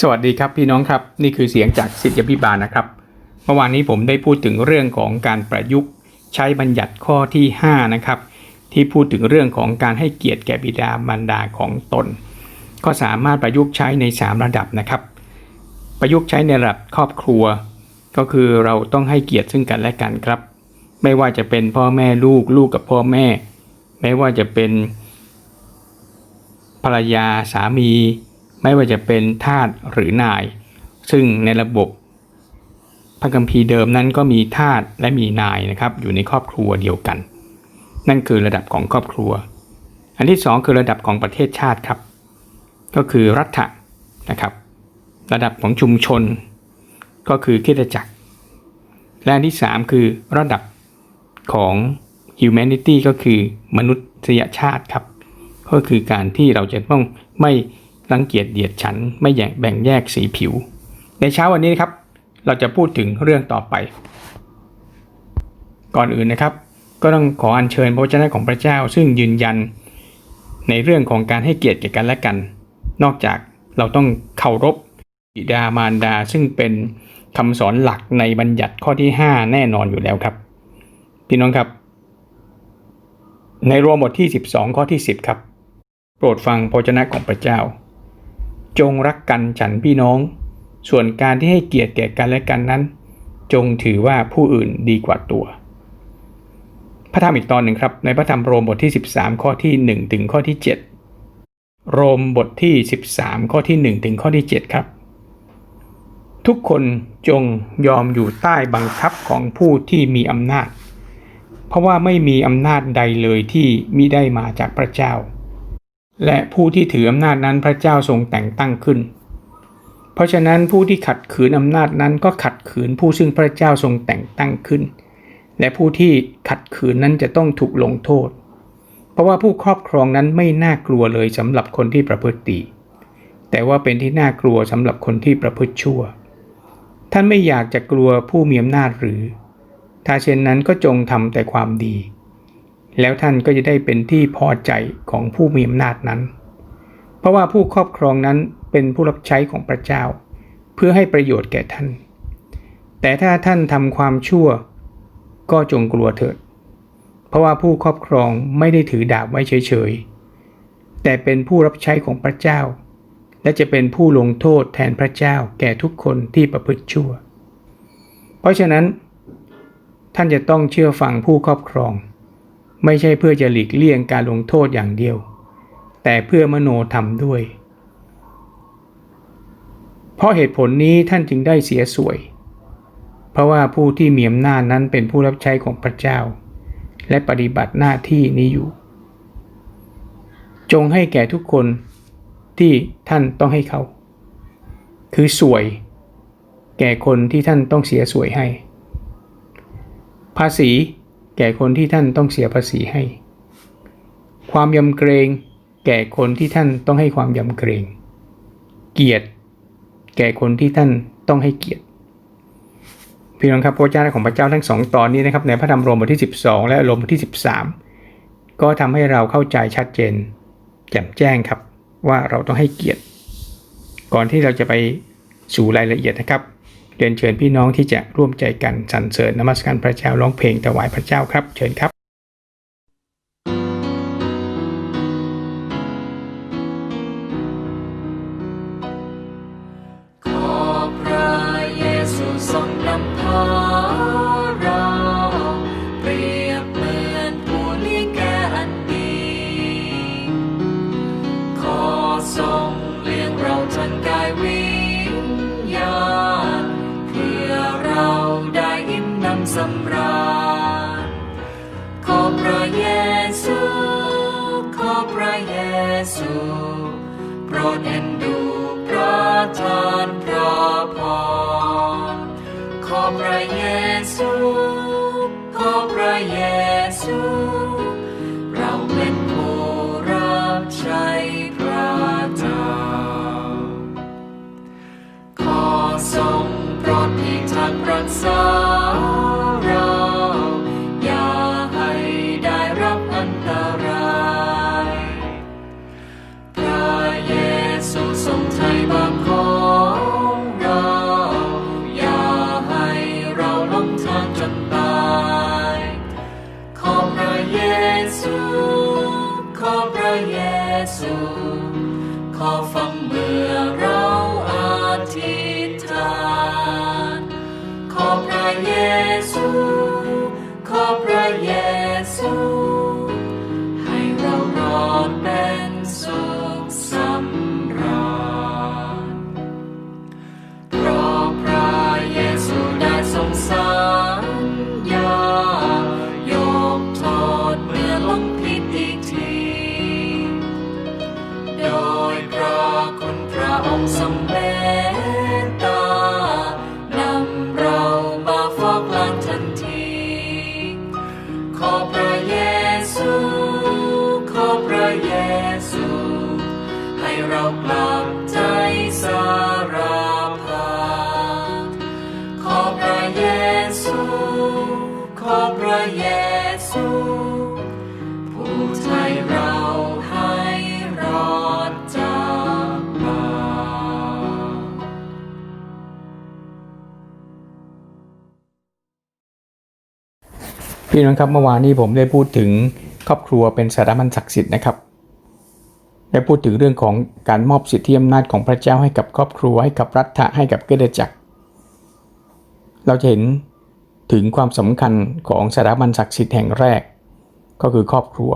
สวัสดีครับพี่น้องครับ นี่คือเสียงจากสิทธิพิบาลนะครับ เมื่อวานนี้ผมได้พูดถึงเรื่องของการประยุกต์ใช้บัญญัติข้อที่5นะครับที่พูดถึงเรื่องของการให้เกียรติแก่บิดามารดาของตน ก็สามารถประยุกต์ใช้ใน 3 ระดับนะครับ ประยุกต์ใช้ในระดับครอบครัว ก็คือเราต้องให้เกียรติซึ่งกันและกันครับ ไม่ว่าจะเป็นพ่อแม่ลูกลูกกับพ่อแม่ ไม่ว่าจะเป็นภรรยาสามี ไม่ว่าจะเป็นทาสหรือนาย ซึ่งในระบบพระคัมภีร์เดิมนั้นก็มีทาสและมีนายนะครับ อยู่ในครอบครัวเดียวกัน นั่นคือระดับของครอบครัว อันที่สองคือระดับของประเทศชาติครับ ก็คือรัฐะนะครับ ระดับของชุมชน ก็คือคริสตจักร และอันที่สามคือระดับของ humanity ก็คือมนุษยชาติครับ ก็คือการที่เราจะต้องไม่ รังเกียจเดียดฉันไม่แยกแบ่งแยกสีผิว ในเช้าวันนี้ครับ เราจะพูดถึงเรื่องต่อไป ก่อนอื่นนะครับ ก็ต้องขออัญเชิญพระวจนะของพระเจ้า ซึ่งยืนยันในเรื่องของการให้เกียรติแก่กันและกัน นอกจากเราต้องเคารพบิดามารดา ซึ่งเป็นคำสอนหลักในบัญญัติข้อที่ 5 แน่นอนอยู่แล้วครับ พี่น้องครับ ในรวมบทที่ 12 ข้อที่ 10 ครับ โปรดฟังพระวจนะของพระเจ้า จงรักกันฉันพี่น้อง ส่วนการที่ให้เกียรติแก่กันและกันนั้น จงถือว่าผู้อื่นดีกว่าตัว พระธรรมอีกตอนหนึ่งครับ ในพระธรรมโรมบทที่ 13 ข้อที่ 1 ถึงข้อที่ 7 โรมบทที่ 13 ข้อที่ 1 ถึงข้อที่ 7 ครับ ทุกคนจงยอมอยู่ใต้บังคับของผู้ที่มีอำนาจ เพราะว่าไม่มีอำนาจใดเลยที่มิได้มาจากพระเจ้า และผู้ที่ถืออำนาจนั้นพระเจ้าทรงแต่งตั้งขึ้น เพราะฉะนั้นผู้ที่ขัดขืนอำนาจนั้นก็ขัดขืนผู้ซึ่งพระเจ้าทรงแต่งตั้งขึ้น และผู้ที่ขัดขืนนั้นจะต้องถูกลงโทษ เพราะว่าผู้ครอบครองนั้นไม่น่ากลัวเลยสำหรับคนที่ประพฤติดีแต่ว่าเป็นที่น่ากลัวสำหรับคนที่ประพฤติชั่ว ท่านไม่อยากจะกลัวผู้มีอำนาจหรือ ถ้าเช่นนั้นก็จงทำแต่ความดี แล้วท่านก็จะได้เป็นที่พอใจของผู้มีอำนาจนั้น เพราะว่าผู้ครอบครองนั้นเป็นผู้รับใช้ของพระเจ้า เพื่อให้ประโยชน์แก่ท่าน แต่ถ้าท่านทำความชั่ว ก็จงกลัวเถิด เพราะว่าผู้ครอบครองไม่ได้ถือดาบไว้เฉยๆ แต่เป็นผู้รับใช้ของพระเจ้า และจะเป็นผู้ลงโทษแทนพระเจ้าแก่ทุกคนที่ประพฤติชั่ว เพราะฉะนั้น ท่านจะต้องเชื่อฟังผู้ครอบครอง ไม่ใช่เพื่อจะหลีกเลี่ยงการลงโทษอย่างเดียว แต่เพื่อมโนธรรมด้วย เพราะเหตุผลนี้ท่านจึงได้เสียสวย เพราะว่าผู้ที่มีอำนาจนั้นเป็นผู้รับใช้ของพระเจ้า และปฏิบัติหน้าที่นี้อยู่ จงให้แก่ทุกคนที่ท่านต้องให้เขา คือสวย แก่คนที่ท่านต้องเสียสวยให้ ภาษี แก่คนที่ท่านต้องเสียภาษีให้ ความยำเกรง แก่คนที่ท่านต้องให้ความยำเกรง เกียรติแก่คนที่ท่านต้องให้เกียรติพี่น้องครับพระเจ้าของพระเจ้าทั้งสองตอนนี้นะครับในพระธรรมโรมบทที่ 12 และโรมบทที่ 13 ก็ทำให้เราเข้าใจชัดเจน แจ่มแจ้งครับว่าเราต้องให้เกียรติ ก่อนที่เราจะไปสู่รายละเอียดนะครับ เรียนเชิญพี่น้องที่จะร่วมใจกันสรรเสริญนมัสการพระเจ้าร้องเพลงถวายพระเจ้าครับ เชิญครับ ดเอ็นดูพระทานพระพรขอพระเยซูขอพระเย ซู ขอฟังเมือง tâm sầm bé พี่น้องครับเมื่อวานนี้ผมได้พูดถึงครอบครัวเป็นสารมัญศักดิ์สิทธิ์นะครับได้พูดถึงเรื่องของการมอบสิทธิอำนาจของพระเจ้าให้กับครอบครัวให้กับรัฐะให้กับเกดจักร เราจะเห็นถึงความสำคัญของสถาบันศักดิ์สิทธิ์แห่งแรก ก็คือครอบครัว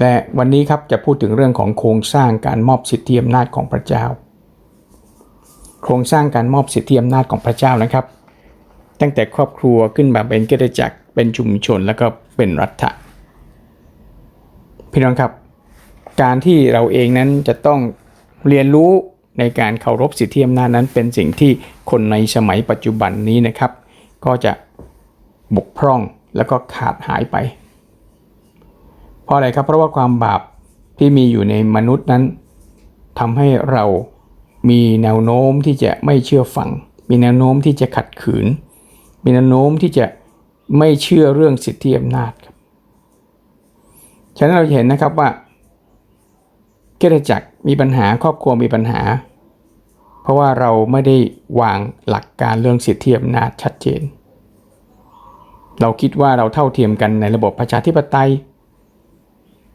และวันนี้ครับจะพูดถึงเรื่องของโครงสร้างการมอบสิทธิอำนาจของพระเจ้า โครงสร้างการมอบสิทธิอำนาจของพระเจ้านะครับ ตั้งแต่ครอบครัวขึ้นมาเป็นเกตจักรเป็นชุมชนแล้วก็เป็นรัฐะพี่น้องครับ การที่เราเองนั้นจะต้องเรียนรู้ในการเคารพสิทธิอำนาจนั้น เป็นสิ่งที่คนในสมัยปัจจุบันนี้นะครับ ก็จะบกพร่องแล้วก็ขาดหายไป เพราะอะไรครับ เพราะว่าความบาปที่มีอยู่ในมนุษย์นั้นทำให้เรามีแนวโน้มที่จะไม่เชื่อฟัง มีแนวโน้มที่จะขัดขืน มีแนวโน้มที่จะไม่เชื่อเรื่องสิทธิอำนาจครับ ฉะนั้นเราจะเห็นนะครับว่าเกตจักรมีปัญหาครอบครัวมีปัญหา เพราะว่าเราไม่ได้วางหลักการเรื่องสิทธิอำนาจชัดเจน เราคิดว่าเราเท่าเทียมกันในระบบประชาธิปไตย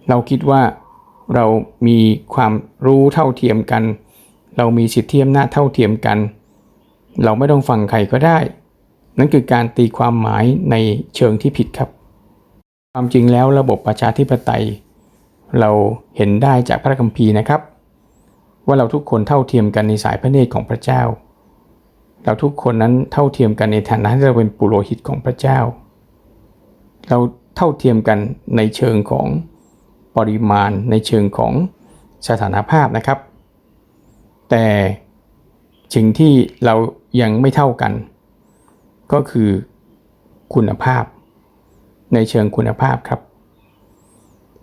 เราคิดว่าเรามีความรู้เท่าเทียมกัน เรามีสิทธิอำนาจเท่าเทียมกัน เราไม่ต้องฟังใครก็ได้ นั่นคือการตีความหมายในเชิงที่ผิดครับ ความจริงแล้วระบบประชาธิปไตย เราเห็นได้จากพระคัมภีร์นะครับ ว่าเราทุกคนเท่าเทียมกันในสายพระเนตรของพระเจ้า เราทุกคนนั้นเท่าเทียมกันในฐานะที่เราเป็นปุโรหิตของพระเจ้า เราเท่าเทียมกันในเชิงของปริมาณในเชิงของสถานภาพนะครับ แต่สิ่งที่เรายังไม่เท่ากัน ก็คือคุณภาพ ในเชิงคุณภาพครับ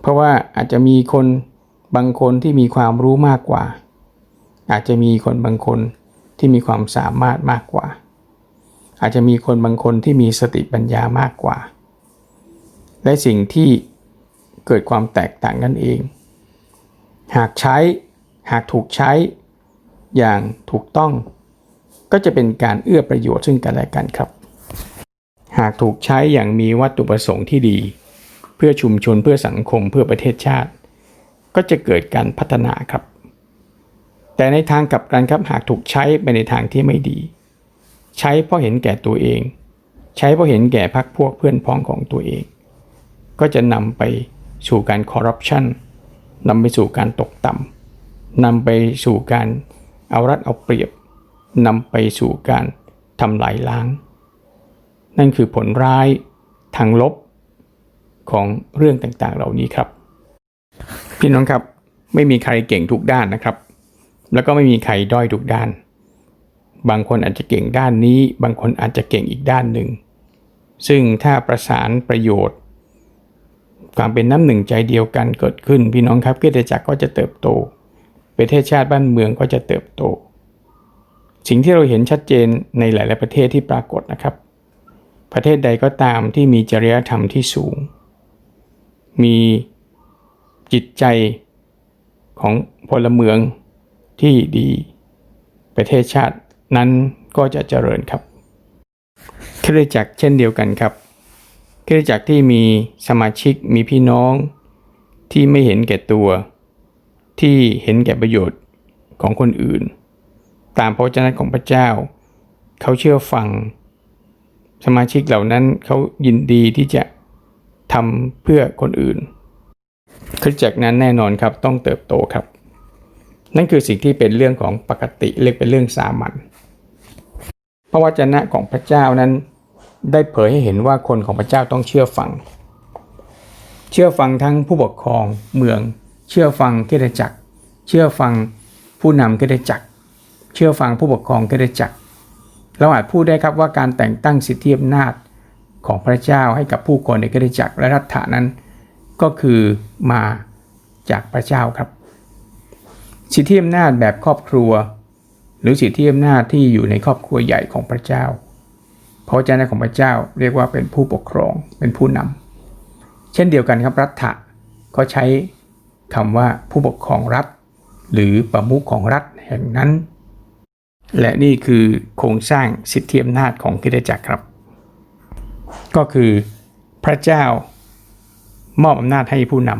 เพราะว่าอาจจะมีคนบางคนที่มีความรู้มากกว่า อาจจะมีคนบางคนที่มีความสามารถมากกว่า อาจจะมีคนบางคนที่มีสติปัญญามากกว่า และสิ่งที่เกิดความแตกต่างนั่นเอง หากใช้หากถูกใช้อย่างถูกต้อง ก็จะเป็นการเอื้อประโยชน์ซึ่งกันและกันครับ หากถูกใช้อย่างมีวัตถุประสงค์ที่ดี เพื่อชุมชนเพื่อสังคมเพื่อประเทศชาติ ก็จะเกิดการพัฒนาครับ แต่ในทางกลับกันครับหากถูกใช้ไปในทางที่ไม่ดี ใช้เพราะเห็นแก่ตัวเอง ใช้เพราะเห็นแก่พรรคพวกเพื่อนพ้องของตัวเอง ก็จะนำไปสู่การคอร์รัปชันนำไปสู่การตกต่ำนำไปสู่การเอารัดเอาเปรียบ นำไปสู่การทำลายล้าง นั่นคือผลร้ายทางลบของเรื่องต่างๆ เหล่านี้ครับ พี่น้องครับไม่มีใครเก่งทุกด้านนะครับ แล้วก็ไม่มีใครด้อยทุกด้าน บางคนอาจจะเก่งด้านนี้ บางคนอาจจะเก่งอีกด้านหนึ่ง ซึ่งถ้าประสานประโยชน์ ความเป็นน้ำหนึ่งใจเดียวกันเกิดขึ้น พี่น้องครับคริสตจักรก็จะเติบโต ประเทศชาติบ้านเมืองก็จะเติบโต สิ่งที่เราเห็นชัดเจนในหลาย ๆ ประเทศที่ปรากฏนะครับ ประเทศใดก็ตามที่มีจริยธรรมที่สูง มีจิตใจของพลเมืองที่ดี ประเทศชาตินั้นก็จะเจริญครับคริสตจักรเช่นเดียวกันครับคริสตจักรที่มีสมาชิกมีพี่น้องที่ไม่เห็นแก่ตัว ที่เห็นแก่ประโยชน์ของคนอื่น ตามพระวจนะของพระเจ้า เขาเชื่อฟัง สมาชิกเหล่านั้นเขายินดีที่จะทำเพื่อคนอื่นคริสตจักรนั้นแน่นอนครับต้องเติบโตครับ นั่นคือสิ่งที่เป็นเรื่องของปกติเรียกเป็นเรื่องสามัญพระวจนะของพระเจ้านั้น ได้เผยให้เห็นว่าคนของพระเจ้าต้องเชื่อฟัง เชื่อฟังทั้งผู้ปกครองเมือง เชื่อฟังคริสตจักร เชื่อฟังผู้นำก็ได้จักร เชื่อฟังผู้ปกครองก็ได้จักรเราอาจพูดได้ครับว่าการแต่งตั้งสิทธิอำนาจของพระเจ้าให้กับผู้คนในก็ได้จักรและรัฐานั้น ก็คือมาจากพระเจ้าครับ สิทธิอำนาจแบบครอบครัว หรือสิทธิอำนาจที่อยู่ในครอบครัวใหญ่ของพระเจ้าเพราะเจ้าหน้าของพระเจ้าเรียกว่าเป็นผู้ปกครองเป็นผู้นำเช่นเดียวกันครับรัฐะก็ใช้คำว่าผู้ปกครองรัฐ หรือประมุขของรัฐแห่งนั้น และนี่คือโครงสร้างสิทธิอำนาจของคริสตจักรครับ ก็คือพระเจ้ามอบอำนาจให้ผู้น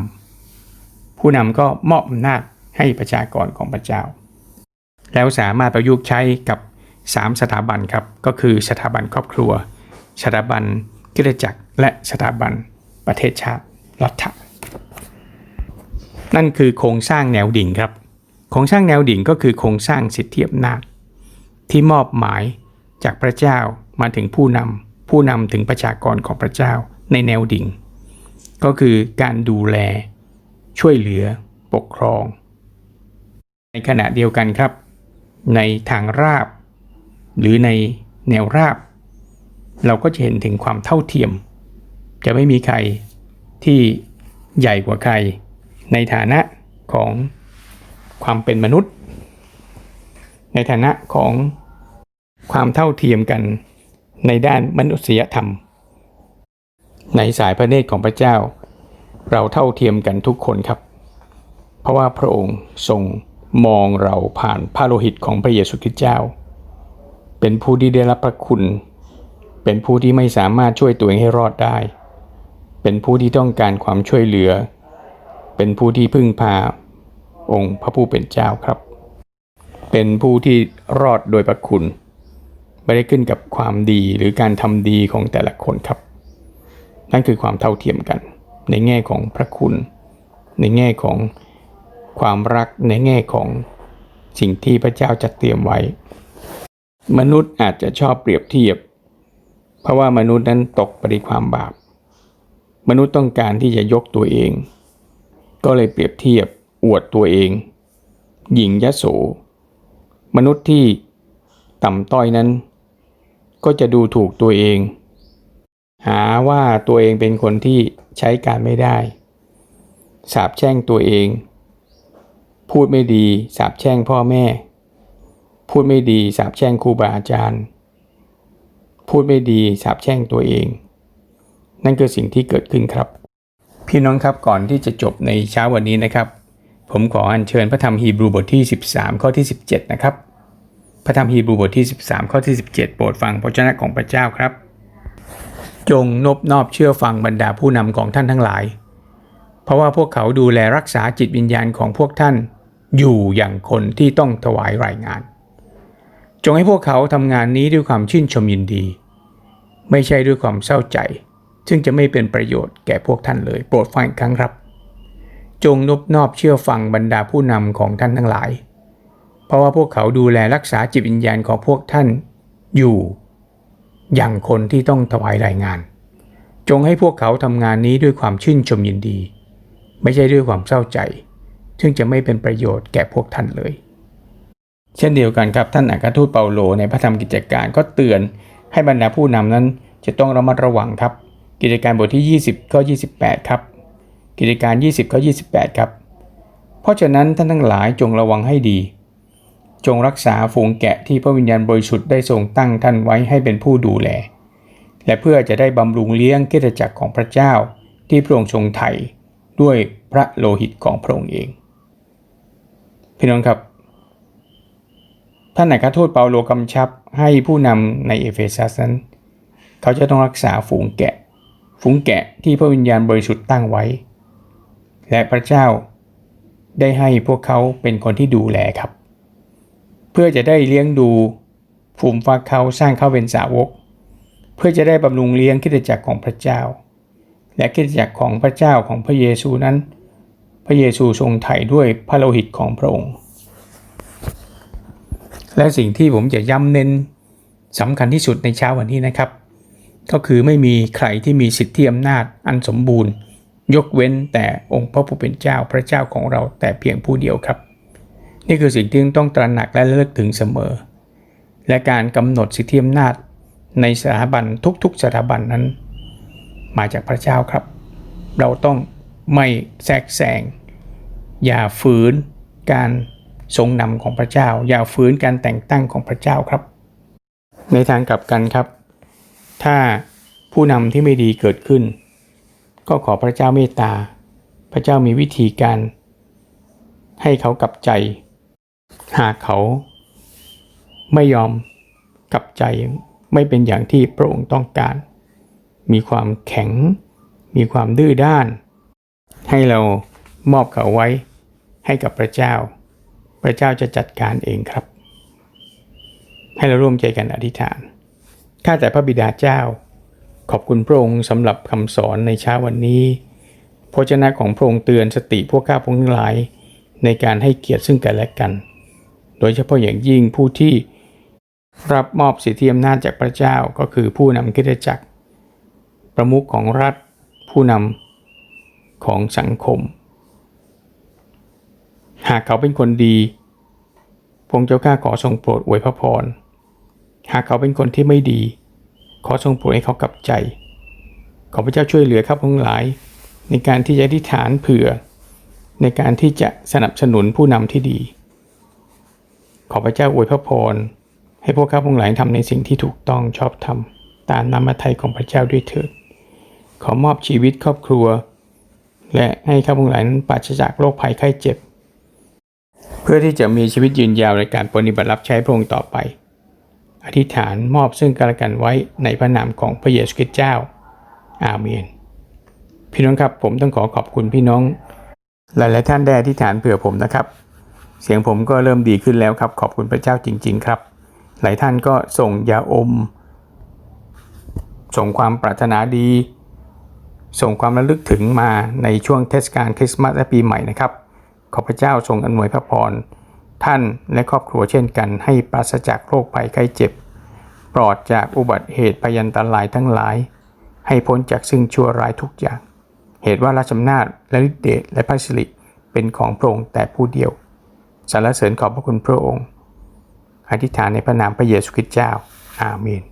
ำผู้นำก็มอบอำนาจให้ประชากรของพระเจ้า แล้วสามารถประยุกต์ใช้กับ 3 สถาบันครับก็คือสถาบันครอบครัว สถาบันคริสตจักร และสถาบันประเทศชาติรัฐนั่นคือโครงสร้างแนวดิ่งครับโครงสร้างแนวดิ่งก็คือโครงสร้างสิทธิอำนาจ ที่มอบหมายจากพระเจ้ามาถึงผู้นำผู้นำถึงประชากรของพระเจ้าในแนวดิ่ง ก็คือการดูแล ช่วยเหลือ ปกครอง ในขณะเดียวกันครับ ในทางราบ หรือในแนวราบ เราก็จะเห็นถึงความเท่าเทียม จะไม่มีใครที่ใหญ่กว่าใคร ในฐานะของความเป็นมนุษย์ ในฐานะของ ความเท่าเทียมกันในด้านมนุษยธรรม ในสายพระเนตรของพระเจ้า เราเท่าเทียมกันทุกคนครับ เพราะว่าพระองค์ทรงมองเราผ่านพระโลหิตของพระเยซูคริสต์เจ้า เป็นผู้ที่ได้รับพระคุณ เป็นผู้ที่ไม่สามารถช่วยตัวเองให้รอดได้ เป็นผู้ที่ต้องการความช่วยเหลือ เป็นผู้ที่พึ่งพาองค์พระผู้เป็นเจ้าครับ เป็นผู้ที่รอดโดยพระคุณ ไม่ได้ขึ้นกับความดีหรือการทำดีของแต่ละคนครับ นั่นคือความเท่าเทียมกัน ในแง่ของพระคุณ ในแง่ของความรักในแง่ของสิ่งที่พระเจ้าจัดเตรียมไว้ มนุษย์อาจจะชอบเปรียบเทียบ เพราะว่ามนุษย์นั้นตกปในความบาป มนุษย์ต้องการที่จะยกตัวเอง ก็เลยเปรียบเทียบอวดตัวเอง หญิงยโสมนุษย์ที่ต่ำต้อยนั้น ก็จะดูถูกตัวเอง หาว่าตัวเองเป็นคนที่ใช้การไม่ได้ สาบแช่งตัวเอง พูดไม่ดีสาบแช่งพ่อแม่ พูดไม่ดีสาบแช่งครูบาอาจารย์ พูดไม่ดีสาบแช่งตัวเอง นั่นคือสิ่งที่เกิดขึ้นครับ พี่น้องครับก่อนที่จะจบในเช้าวันนี้นะครับ ผมขออัญเชิญพระธรรมฮีบรูบทที่ 13 ข้อที่ 17 นะครับ พระธรรมฮีบรูบทที่ 13 ข้อที่ 17 โปรดฟังพระเจ้าของพระเจ้าครับ จงนบนอบเชื่อฟังบรรดาผู้นำของท่านทั้งหลาย เพราะว่าพวกเขาดูแลรักษาจิตวิญญาณของพวกท่านอยู่อย่างคนที่ต้องถวายรายงาน จงให้พวกเขาทำงานนี้ด้วยความชื่นชมยินดี ไม่ใช่ด้วยความเศร้าใจ ซึ่งจะไม่เป็นประโยชน์แก่พวกท่านเลย โปรดฟังอีกครั้งครับ จงนบนอบเชื่อฟังบรรดาผู้นำของท่านทั้งหลาย ราะว่าพวกเขาดูแลรักษาจิตวิญญาณของพวกท่านอยู่ อย่างคนที่ต้องถวายรายงาน จงให้พวกเขาทำงานนี้ด้วยความชื่นชมยินดี ไม่ใช่ด้วยความเศร้าใจ ซึ่งจะไม่เป็นประโยชน์แก่พวกท่านเลย เช่นเดียวกันครับท่านอัครทูตเปาโลในพระธรรมกิจการก็เตือนให้บรรดาผู้นำนั้นจะต้องระมัดระวังครับ กิจการบทที่ 20ข้อ28 ครับ กิจการ 20ข้อ28 ครับ เพราะฉะนั้นท่านทั้งหลายจงระวังให้ดี จงรักษาฝูงแกะที่พระวิญญาณบริสุทธิ์ได้ทรงตั้งท่านไว้ให้เป็นผู้ดูแล และเพื่อจะได้บำรุงเลี้ยงกิจจักรของพระเจ้าที่พระองค์ทรงไถ่ด้วยพระโลหิตของพระองค์เอง พี่น้องครับ ท่านไหนกทูตเปาโลกำชับให้ผู้นำในเอเฟซัสนั้น เขาจะต้องรักษาฝูงแกะ ฝูงแกะที่พระวิญญาณบริสุทธิ์ตั้งไว้ และพระเจ้าได้ให้พวกเขาเป็นคนที่ดูแลครับ เพื่อจะได้เลี้ยงดูฝูมฟักเขาสร้างเขาเป็นสาวก เพื่อจะได้บำรุงเลี้ยงคริสตจักรของพระเจ้า และคริสตจักรของพระเจ้าของพระเยซูนั้น พระเยซูทรงไถ่ด้วยพระโลหิตของพระองค์ และสิ่งที่ผมจะย้ำเน้นสำคัญที่สุดในเช้าวันนี้นะครับ ก็คือไม่มีใครที่มีสิทธิอำนาจอันสมบูรณ์ ยกเว้นแต่องค์พระผู้เป็นเจ้าพระเจ้าของเราแต่เพียงผู้เดียวครับ นี่คือสิ่งที่ต้องตระหนักและระลึกถึงเสมอ และการกำหนดสิทธิอำนาจในสถาบันทุกๆสถาบันนั้น มาจากพระเจ้าครับ เราต้องไม่แทรกแซงอย่าฝืนการทรงนำของพระเจ้า อย่าฝืนการแต่งตั้งของพระเจ้าครับ ในทางกลับกันครับ ถ้าผู้นำที่ไม่ดีเกิดขึ้น ก็ขอพระเจ้าเมตตา พระเจ้ามีวิธีการ ให้เขากลับใจ หากเขาไม่ยอมกับใจไม่เป็นอย่างที่พระองค์ต้องการ มีความแข็ง มีความดื้อด้าน ให้เรามอบเขาไว้ให้กับพระเจ้า พระเจ้าจะจัดการเองครับ ให้เราร่วมใจกันอธิษฐาน ข้าแต่พระบิดาเจ้า ขอบคุณพระองค์สำหรับคำสอนในเช้าวันนี้พระเจ้าของพระองค์เตือนสติพวกข้าพงทั้งหลาย ในการให้เกียรติซึ่งกันและกัน โดยเฉพาะอย่างยิ่งผู้ที่รับมอบสิทธิอำนาจจากพระเจ้าก็คือผู้นำคริสตจักร ประมุขของรัฐ ผู้นำของสังคม หากเขาเป็นคนดีพงค์เจ้าข้าขอทรงโปรดอวยพระพร หากเขาเป็นคนที่ไม่ดี ขอทรงโปรดให้เขากลับใจ ขอพระเจ้าช่วยเหลือข้าพงหลาย ในการที่จะอธิษฐานเผื่อ ในการที่จะสนับสนุนผู้นำที่ดี ขอพระเจ้าอวยพระพร ให้พวกข้าพงหลายทำในสิ่งที่ถูกต้องชอบธรรมตามน้ำพระทัยของพระเจ้าด้วยเถิด ขอมอบชีวิตครอบครัว และให้ข้าพงหลายนั้นปราศจากโรคภัยไข้เจ็บ เพื่อที่จะมีชีวิตยืนยาวในการปฏิบัติรับใช้พระองค์ต่อไป อธิษฐานมอบซึ่งกันและกันไว้ในพระนามของพระเยซูคริสต์เจ้า อาเมน พี่น้องครับผมต้องขอขอบคุณพี่น้อง หลายๆท่านได้อธิษฐานเผื่อผมนะครับ เสียงผมก็เริ่มดีขึ้นแล้วครับ ขอบคุณพระเจ้าจริง ๆ ครับ หลายท่านก็ส่งยาอม ส่งความปรารถนาดี ส่งความระลึกถึงมาในช่วงเทศกาลคริสต์มาสและปีใหม่นะครับ ขอพระเจ้าทรงอนวยพระพรท่านและครอบครัวเช่นกัน ให้ปราศจากโรคภัยไข้เจ็บ ปลอดจากอุบัติเหตุพยันตรายทั้งหลาย ให้พ้นจากซึ่งชั่วร้ายทุกอย่าง เหตุว่าราชอำนาจและฤทธิเดชและพระสิริเป็นของพระองค์แต่ผู้เดียว สรรเสริญขอบพระคุณพระองค์ อธิษฐานในพระนามพระเยซูคริสต์เจ้า อาเมน